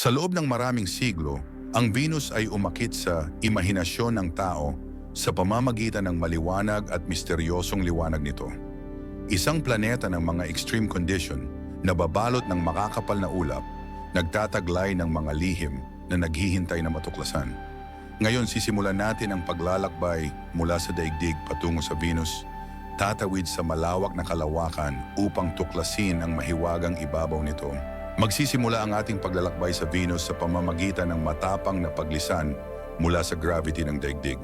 Sa loob ng maraming siglo, ang Venus ay umakit sa imahinasyon ng tao sa pamamagitan ng maliwanag at misteryosong liwanag nito. Isang planeta ng mga extreme condition na babalot ng makakapal na ulap, nagtataglay ng mga lihim na naghihintay na matuklasan. Ngayon sisimulan natin ang paglalakbay mula sa daigdig patungo sa Venus, tatawid sa malawak na kalawakan upang tuklasin ang mahiwagang ibabaw nito. Magsisimula ang ating paglalakbay sa Venus sa pamamagitan ng matapang na paglisan mula sa gravity ng daigdig.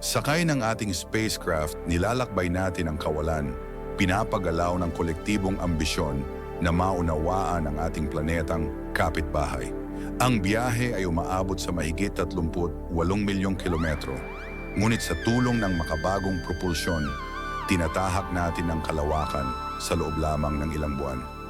Sakay ng ating spacecraft, nilalakbay natin ang kawalan, pinapagalaw ng kolektibong ambisyon na maunawaan ang ating planetang kapitbahay. Ang biyahe ay umaabot sa mahigit 38 milyong kilometro. Ngunit sa tulong ng makabagong propulsyon, tinatahak natin ang kalawakan sa loob lamang ng ilang buwan.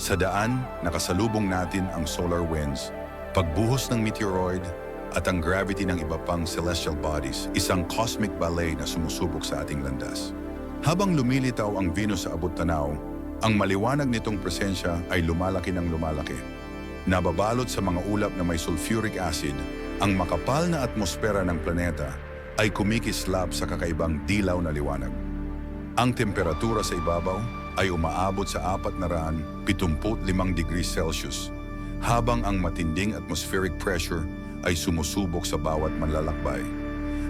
Sa daan, nakasalubong natin ang solar winds, pagbuhos ng meteoroid, at ang gravity ng iba pang celestial bodies, isang cosmic ballet na sumusubok sa ating landas. Habang lumilitaw ang Venus sa abot tanaw, ang maliwanag nitong presensya ay lumalaki ng lumalaki. Nababalot sa mga ulap na may sulfuric acid, ang makapal na atmosfera ng planeta ay kumikislap sa kakaibang dilaw na liwanag. Ang temperatura sa ibabaw ay umaabot sa 475 degrees Celsius, habang ang matinding atmospheric pressure ay sumusubok sa bawat manlalakbay.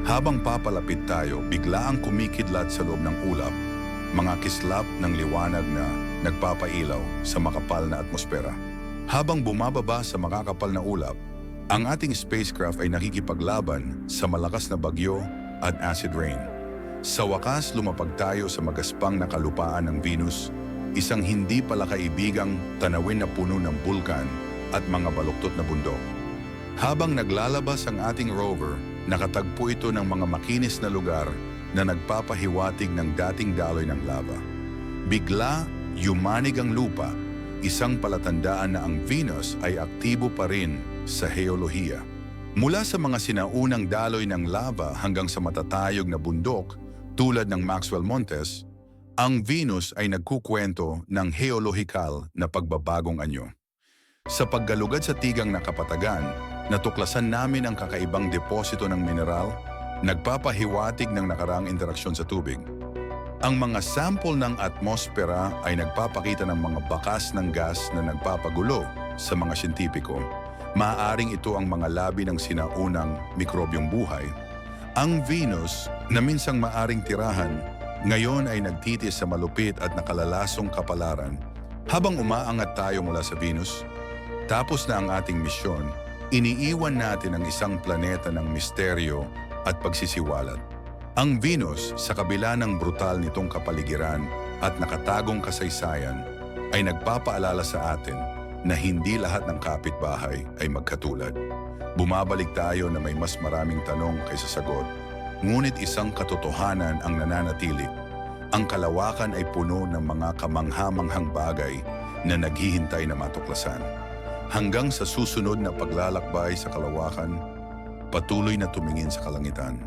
Habang papalapit tayo, bigla ang kumikidlat sa loob ng ulap, mga kislap ng liwanag na nagpapailaw sa makapal na atmosfera. Habang bumababa sa makakapal na ulap, ang ating spacecraft ay nakikipaglaban sa malakas na bagyo at acid rain. Sa wakas, lumapag tayo sa magaspang na kalupaan ng Venus, isang hindi pala kaibigang tanawin na puno ng bulkan at mga baluktot na bundok. Habang naglalabas ang ating rover, nakatagpo ito ng mga makinis na lugar na nagpapahiwatig ng dating daloy ng lava. Bigla, yumanig ang lupa, isang palatandaan na ang Venus ay aktibo pa rin sa heolohiya. Mula sa mga sinaunang daloy ng lava hanggang sa matatayog na bundok tulad ng Maxwell Montes, ang Venus ay nagkukwento ng heolohikal na pagbabagong anyo. Sa paggalugad sa tigang na kapatagan, natuklasan namin ang kakaibang deposito ng mineral, nagpapahiwatig ng nakaraang interaksyon sa tubig. Ang mga sample ng atmosfera ay nagpapakita ng mga bakas ng gas na nagpapagulo sa mga siyentipiko. Maaaring ito ang mga labi ng sinaunang mikrobyong buhay. Ang Venus, na minsang maaring tirahan, ngayon ay nagtitis sa malupit at nakalalasong kapalaran. Habang umaangat tayo mula sa Venus, tapos na ang ating misyon, iniiwan natin ang isang planeta ng misteryo at pagsisiwalat. Ang Venus, sa kabila ng brutal nitong kapaligiran at nakatagong kasaysayan, ay nagpapaalala sa atin na hindi lahat ng kapitbahay ay magkatulad. Bumabalik tayo na may mas maraming tanong kaysa sagot, ngunit isang katotohanan ang nananatili. Ang kalawakan ay puno ng mga kamanghamanghang bagay na naghihintay na matuklasan. Hanggang sa susunod na paglalakbay sa kalawakan, patuloy na tumingin sa kalangitan.